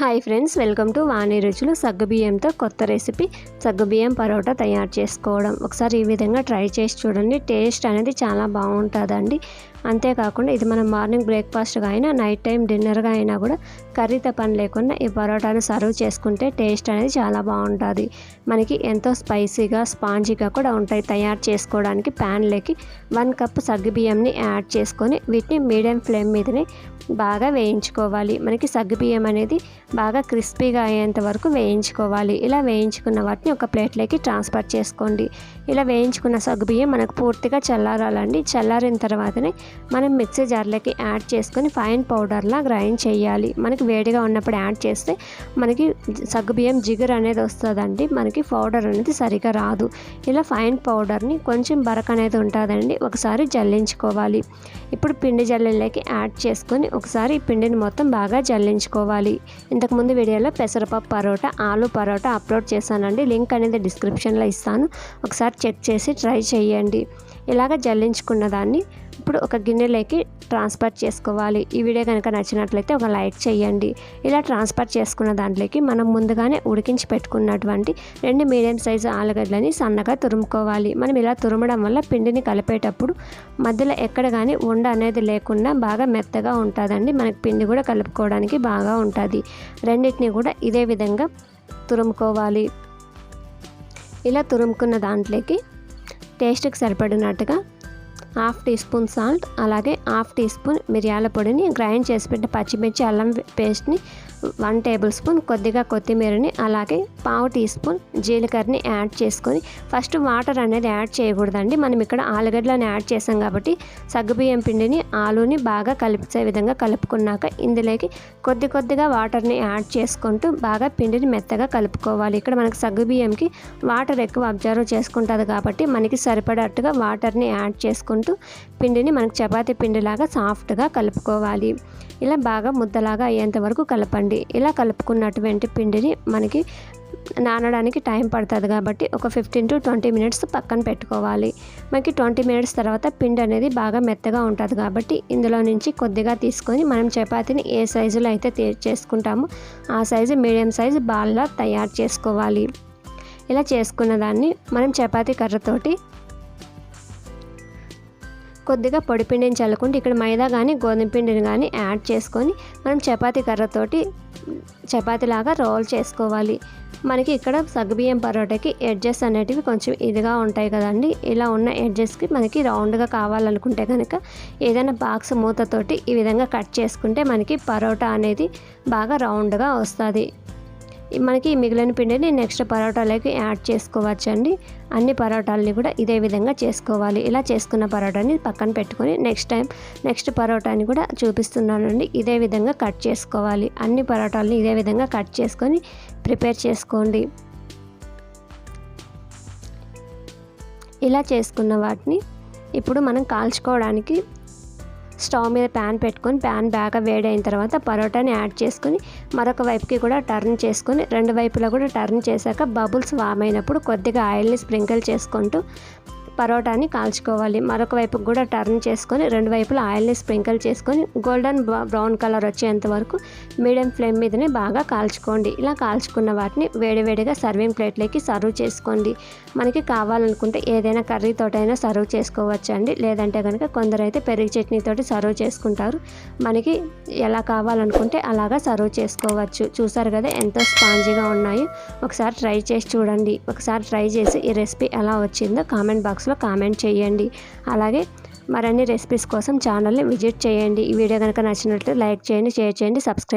Hi friends welcome to Vani Ruchulu సగ్గుబియ్యంతో కొత్త recipe సగ్గుబియ్యం పరోటా తయారు చేసుకోవడం. ఒకసారి ఈ విధంగా ట్రై చేసి చూడండి టేస్ట్ అనేది చాలా బాగుంటుందండి. అంతేకాకుండా ఇది మనం మార్నింగ్ బ్రేక్ఫాస్ట్గా అయినా నైట్ టైం డిన్నర్గా అయినా కూడా కర్రీతో పని లేకుండా ఈ పరోటాను సర్వ్ చేసుకుంటే టేస్ట్ అనేది చాలా బాగుంటుంది. మనకి ఎంతో స్పైసీగా స్పాంజీగా కూడా ఉంటాయి తయారు చేసుకోవడానికి ప్యాన్లోకి. వన్ కప్ సగ్గుబియ్యంని యాడ్ చేసుకొని వీటిని మీడియం ఫ్లేమ్ మీదనే బాగా వేయించుకోవాలి. మనకి సగ్గుబియ్యం అనేది బాగా క్రిస్పీగా అయ్యేంత వరకు వేయించుకోవాలి. ఇలా వేయించుకున్న వాటిని ఒక ప్లేట్లోకి ట్రాన్స్ఫర్ చేసుకోండి. ఇలా వేయించుకున్న సగ్గుబియ్యం మనకు పూర్తిగా చల్లారాలండి. చల్లారిన తర్వాతనే మనం మిక్సీ జార్లోకి యాడ్ చేసుకొని ఫైన్ పౌడర్లా గ్రైండ్ చేయాలి. మనకి వేడిగా ఉన్నప్పుడు యాడ్ చేస్తే మనకి సగ్గుబియ్యం జిగురు అనేది వస్తుందండి. మనకి పౌడర్ అనేది సరిగా రాదు. ఇలా ఫైన్ పౌడర్ని కొంచెం బరక అనేది ఉంటుందండి. ఒకసారి జల్లించుకోవాలి. ఇప్పుడు పిండి జల్లెలకి యాడ్ చేసుకొని ఒకసారి ఈ పిండిని మొత్తం బాగా జల్లించుకోవాలి. ఇంతకుముందు వీడియోలో పెసరపప్పు పరోటా ఆలు పరోటా అప్లోడ్ చేశానండి. లింక్ అనేది డిస్క్రిప్షన్లో ఇస్తాను. ఒకసారి చెక్ చేసి ట్రై చేయండి. ఇలాగ జల్లించుకున్న దాన్ని ఇప్పుడు ఒక గిన్నెలోకి ట్రాన్స్ఫర్ చేసుకోవాలి. ఈ వీడియో కనుక నచ్చినట్లయితే ఒక లైక్ చేయండి. ఇలా ట్రాన్స్ఫర్ చేసుకున్న దాంట్లోకి మనం ముందుగానే ఉడికించి పెట్టుకున్నటువంటి రెండు మీడియం సైజు ఆలుగడ్డలని సన్నగా తురుముకోవాలి. మనం ఇలా తురమడం వల్ల పిండిని కలిపేటప్పుడు మధ్యలో ఎక్కడ కానీ ఉండ అనేది లేకుండా బాగా మెత్తగా ఉంటుందండి. మనకి పిండి కూడా కలుపుకోవడానికి బాగా ఉంటుంది. రెండింటిని కూడా ఇదే విధంగా తురుముకోవాలి. ఇలా తురుముకున్న దాంట్లోకి టేస్ట్కి సరిపడినట్టుగా హాఫ్ టీ స్పూన్ సాల్ట్ అలాగే హాఫ్ టీ స్పూన్ మిరియాల పొడిని గ్రైండ్ చేసి పెట్టిన పచ్చిమిర్చి అల్లం పేస్ట్ని వన్ టేబుల్ స్పూన్ కొద్దిగా కొత్తిమీరని అలాగే పావు టీ స్పూన్ జీలకర్రని యాడ్ చేసుకొని ఫస్ట్ వాటర్ అనేది యాడ్ చేయకూడదండి. మనం ఇక్కడ ఆలుగడ్డలను యాడ్ చేసాం కాబట్టి సగ్గుబియ్యం పిండిని ఆలుని బాగా కలిపే విధంగా కలుపుకున్నాక ఇందులోకి కొద్ది కొద్దిగా వాటర్ని యాడ్ చేసుకుంటూ బాగా పిండిని మెత్తగా కలుపుకోవాలి. ఇక్కడ మనకి సగ్గుబియ్యంకి వాటర్ ఎక్కువ అబ్జర్వ్ చేసుకుంటుంది కాబట్టి మనకి సరిపడట్టుగా వాటర్ని యాడ్ చేసుకుంటూ పిండిని మనకు చపాతీ పిండిలాగా సాఫ్ట్గా కలుపుకోవాలి. ఇలా బాగా ముద్దలాగా అయ్యేంత వరకు కలపండి. ఇలా కలుపుకున్నటువంటి పిండిని మనకి నానడానికి టైం పడుతుంది కాబట్టి ఒక ఫిఫ్టీన్ టు ట్వంటీ మినిట్స్ పక్కన పెట్టుకోవాలి. మనకి ట్వంటీ మినిట్స్ తర్వాత పిండి అనేది బాగా మెత్తగా ఉంటుంది కాబట్టి ఇందులో నుంచి కొద్దిగా తీసుకొని మనం చపాతీని ఏ సైజులో అయితే చేసుకుంటామో ఆ సైజు మీడియం సైజు బాల్లా తయారు చేసుకోవాలి. ఇలా చేసుకున్న దాన్ని మనం చపాతీ కర్రతోటి కొద్దిగా పొడి పిండిని చల్లుకుంటే ఇక్కడ మైదా కానీ గోధుమ పిండిని కానీ యాడ్ చేసుకొని మనం చపాతీ కర్రతోటి చపాతీలాగా రోల్ చేసుకోవాలి. మనకి ఇక్కడ సగ్గుబియ్యం పరోటాకి ఎడ్జెస్ అనేటివి కొంచెం ఇదిగా ఉంటాయి కదండి. ఇలా ఉన్న ఎడ్జెస్కి మనకి రౌండ్గా కావాలనుకుంటే కనుక ఏదైనా బాక్స్ మూతతోటి ఈ విధంగా కట్ చేసుకుంటే మనకి పరోటా అనేది బాగా రౌండ్గా వస్తుంది. మనకి మిగిలిన పిండిని నెక్స్ట్ పరోటాలోకి యాడ్ చేసుకోవచ్చండి. అన్ని పరోటాలని కూడా ఇదే విధంగా చేసుకోవాలి. ఇలా చేసుకున్న పరోటాని పక్కన పెట్టుకొని నెక్స్ట్ టైం నెక్స్ట్ పరోటాని కూడా చూపిస్తున్నానండి. ఇదే విధంగా కట్ చేసుకోవాలి. అన్ని పరోటాలని ఇదే విధంగా కట్ చేసుకొని ప్రిపేర్ చేసుకోండి. ఇలా చేసుకున్న వాటిని ఇప్పుడు మనం కాల్చుకోవడానికి స్టవ్ మీద ప్యాన్ పెట్టుకొని ప్యాన్ బాగా వేడైన తర్వాత పరోటాని యాడ్ చేసుకొని మరొక వైపుకి కూడా టర్న్ చేసుకొని రెండు వైపులా కూడా టర్న్ చేశాక బబుల్స్ వామ్ అయినప్పుడు కొద్దిగా ఆయిల్ని స్ప్రింకిల్ చేసుకుంటూ పరోటాని కాల్చుకోవాలి. మరొక వైపుకు కూడా టర్న్ చేసుకొని రెండు వైపులా ఆయిల్ని స్ప్రింకిల్ చేసుకొని గోల్డెన్ బ్రౌన్ కలర్ వచ్చేంత వరకు మీడియం ఫ్లేమ్ మీదనే బాగా కాల్చుకోండి. ఇలా కాల్చుకున్న వాటిని వేడివేడిగా సర్వింగ్ ప్లేట్లోకి సర్వ్ చేసుకోండి. మనకి కావాలనుకుంటే ఏదైనా కర్రీతోటైనా సర్వ్ చేసుకోవచ్చు అండి లేదంటే కనుక కొందరైతే పెరుగు చట్నీతోటి సర్వ్ చేసుకుంటారు. మనకి ఎలా కావాలనుకుంటే అలాగా సర్వ్ చేసుకోవచ్చు. చూసారు కదా ఎంతో స్పాంజీగా ఉన్నాయి. ఒకసారి ట్రై చేసి చూడండి. ఒకసారి ట్రై చేసి ఈ రెసిపీ ఎలా వచ్చిందో కామెంట్ బాక్స్ బాక్స్లో కామెంట్ చేయండి. అలాగే మరిన్ని రెసిపీస్ కోసం ఛానల్ని విజిట్ చేయండి. ఈ వీడియో కనుక నచ్చినట్టు లైక్ చేయండి షేర్ చేయండి సబ్స్క్రైబ్